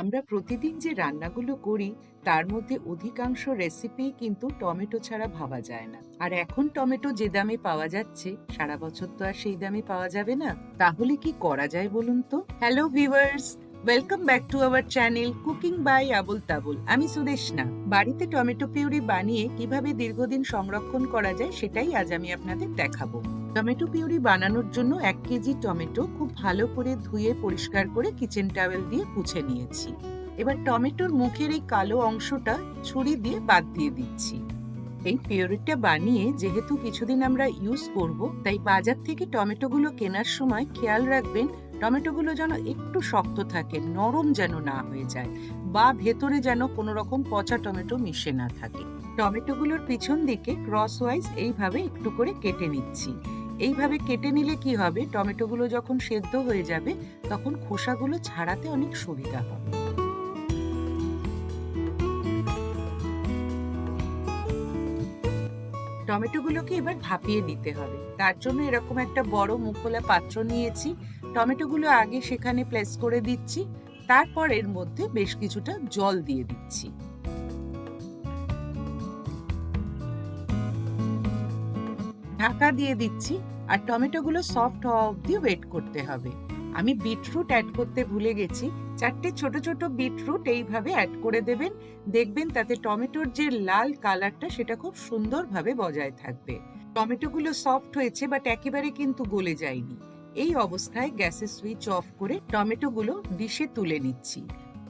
আমরা প্রতিদিন যে রান্নাগুলো করি, তার মধ্যে অধিকাংশ রেসিপি কিন্তু টমেটো ছাড়া ভাবা যায় না। আর এখন টমেটো যে দামে পাওয়া যাচ্ছে, সারা বছর তো আর সেই দামে পাওয়া যাবে না। তাহলে কি করা যায় বলুন তো? Hello viewers welcome back to our channel cooking by Abol Tabol আমি সুদেশনা বাড়িতে টমেটো পিউরি বানিয়ে কীভাবে দীর্ঘদিন সংরক্ষণ করা যায়, সেটাই আজ আমি আপনাদের দেখাবো। টমেটো পিউরি বানানোর জন্য এক কেজি টমেটো খুব ভালো করে ধুয়ে পরিষ্কার করে কিচেন টাওয়েল দিয়ে পুছে নিয়েছি। এবার টমেটোর মুখের এই কালো অংশটা ছুরি দিয়ে বাদ দিয়ে দিচ্ছি। এই পিউরিটা বানিয়ে যেহেতু কিছুদিন আমরা ইউজ করব, তাই বাজার থেকে টমেটোগুলো কেনার সময় খেয়াল রাখবেন, টমেটোগুলো যেন একটু শক্ত থাকে, নরম যেন না হয়ে যায় বা ভেতরে যেন কোনো রকম পচা টমেটো মিশে না থাকে। টমেটোগুলোর পিছন দিকে ক্রস ওয়াইজ এইভাবে একটু করে কেটে নিচ্ছি। এইভাবে কেটে নিলে কি হবে? টমেটোগুলো যখন সেদ্ধ হয়ে যাবে, তখন খোসাগুলো ছাড়াতে অনেক সুবিধা হবে। টমেটোগুলোকে এবার ভাপিয়ে নিতে হবে। তার জন্য এরকম একটা বড় মুখোলা পাত্র নিয়েছি। টমেটোগুলো আগে সেখানে প্লেস করে দিচ্ছি। তারপর এর মধ্যে বেশ কিছুটা জল দিয়ে দিচ্ছি। ঢাকা দিয়ে দিচ্ছি আর টমেটোগুলো সফট হওয়া অবধি ওয়েট করতে হবে। আমি বিটরুট অ্যাড করতে ভুলে গেছি। চারটে ছোট ছোট বিটরুট এইভাবে অ্যাড করে দেবেন। দেখবেন তাতে টমেটোর যে লাল কালারটা সেটা খুব সুন্দরভাবে বজায় থাকবে। টমেটোগুলো সফট হয়েছে বাট একেবারে কিন্তু গলে যায়নি। এই অবস্থায় গ্যাসের সুইচ অফ করে টমেটোগুলো ডিশে তুলে নিচ্ছি।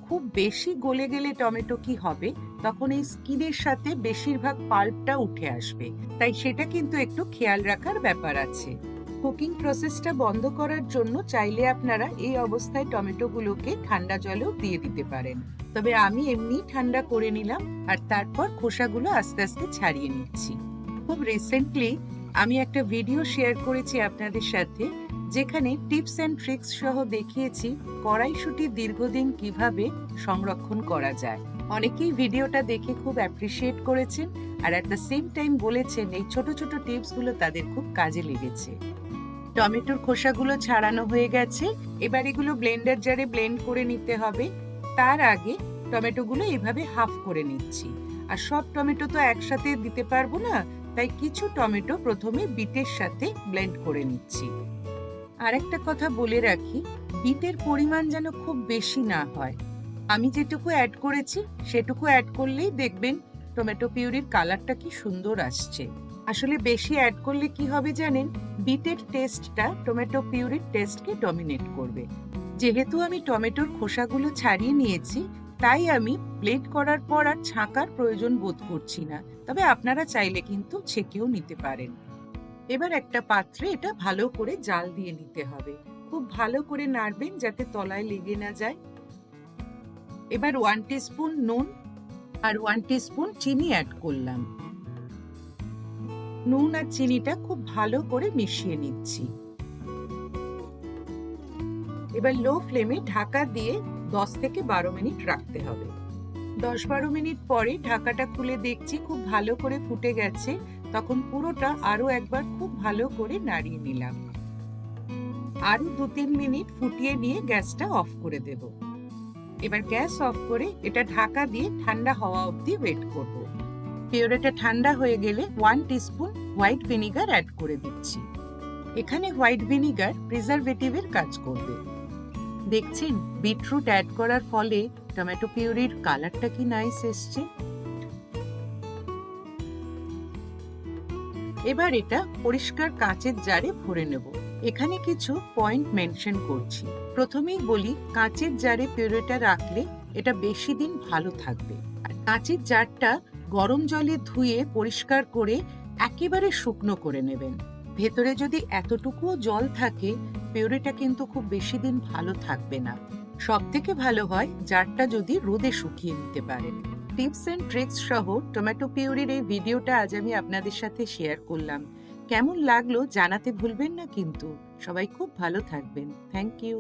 খুব বেশি গলে গেলে টমেটো কি হবে, তখন এই স্কিনের সাথে বেশিরভাগ পাল্পটা উঠে আসবে। তাই সেটা কিন্তু একটু খেয়াল রাখার ব্যাপার আছে। কুকিং প্রসেসটা বন্ধ করার জন্য চাইলে আপনারা এই অবস্থায় টমেটোগুলোকে ঠান্ডা জলেও দিয়ে দিতে পারেন। তবে আমি এমনি ঠান্ডা করে নিলাম আর তারপর খোসাগুলো আস্তে আস্তে ছাড়িয়ে নিচ্ছি। খুব রিসেন্টলি আমি একটা ভিডিও শেয়ার করেছি আপনাদের সাথে। যেখানে টিপস অ্যান্ড ট্রিক্স সহ দেখিয়েছি কড়াইশুটি দীর্ঘদিন কীভাবে সংরক্ষণ করা যায়। অনেকেই ভিডিওটা দেখে খুব অ্যাপ্রিসিয়েট করেছেন আর অ্যাট দ্য সেম টাইম বলেছেন এই ছোট ছোট টিপসগুলো তাদের খুব কাজে লেগেছে। টমেটোর খোসাগুলো ছাড়ানো হয়ে গেছে। এবার এগুলো ব্লেন্ডার জারে ব্লেন্ড করে নিতে হবে। তার আগে টমেটোগুলো এভাবে হাফ করে নিচ্ছি। আর সব টমেটো তো একসাথে দিতে পারব না, তাই কিছু টমেটো প্রথমে বিটের সাথে ব্লেন্ড করে নিচ্ছি। আরেকটা কথা বলে রাখি, বিটের পরিমাণ যেন খুব বেশি না হয়। আমি যেটুকু অ্যাড করেছি, সেটুকু অ্যাড করলেই দেখবেন টমেটো পিউরির কালারটা কি সুন্দর আসছে। আসলে বেশি অ্যাড করলে কি হবে জানেন? বিটের টেস্টটা টমেটো পিউরির টেস্টকে ডমিনেট করবে। যেহেতু আমি টমেটোর খোসাগুলো ছাড়িয়ে নিয়েছি, তাই আমি প্লেট করার পর আর ছাঁকার প্রয়োজন বোধ করছি না। তবে আপনারা চাইলে কিন্তু ছেঁকেও নিতে পারেন। এবার একটা পাত্রে এটা ভালো করে জাল দিয়ে নিতে হবে। খুব ভালো করে নাড়বেন যাতে তলায় লেগে না যায়। এবার ওয়ান স্পুন নুন আর ওয়ান স্পুন চিনি অ্যাড করলাম। নুন আর চিনিটা খুব ভালো করে মিশিয়ে নিচ্ছি। এবার লো ফ্লেমে ঢাকা দিয়ে দশ থেকে বারো মিনিট রাখতে হবে। দশ বারো মিনিট পরে ঢাকাটা খুলে দেখছি খুব ভালো করে ফুটে গেছে। তখন পুরোটা আরও একবার খুব ভালো করে নাড়িয়ে নিলাম। আরও দু তিন মিনিট ফুটিয়ে নিয়ে গ্যাসটা অফ করে দেব। এবার গ্যাস অফ করে এটা ঢাকা দিয়ে ঠান্ডা হওয়া অবধি ওয়েট করব। পিওরেটা ঠান্ডা হয়ে গেলে one teaspoon white vinegar add করে দিচ্ছি। এখানে হোয়াইট ভিনিগার প্রিজারভেটিভের কাজ করবে। দেখছেন, বিটরুট অ্যাড করার ফলে টমেটো পিউরির কালারটা কি নাইস এসছে। এবার এটা পরিষ্কার কাঁচের জারে ভরে নেব। এখানে কিছু পয়েন্ট মেনশন করছি। প্রথমেই বলি, কাঁচের জারে পিউরিটা রাখলে এটা বেশি দিন ভালো থাকবে। আর কাঁচের জারটা গরম জলে ধুয়ে পরিষ্কার করে একেবারে শুকনো করে নেবেন। ভেতরে যদি এতটুকুও জল থাকে পিউরিটা কিন্তু খুব বেশি দিন ভালো থাকবে না। সব থেকে ভালো হয় জারটা যদি রোদে শুকিয়ে নিতে পারেন। টিপস অ্যান্ড ট্রিক্স সহ টমেটো পিউরির এই ভিডিওটা আজ আমি আপনাদের সাথে শেয়ার করলাম। কেমন লাগল জানাতে ভুলবেন না কিন্তু। সবাই খুব ভালো থাকবেন। Thank you.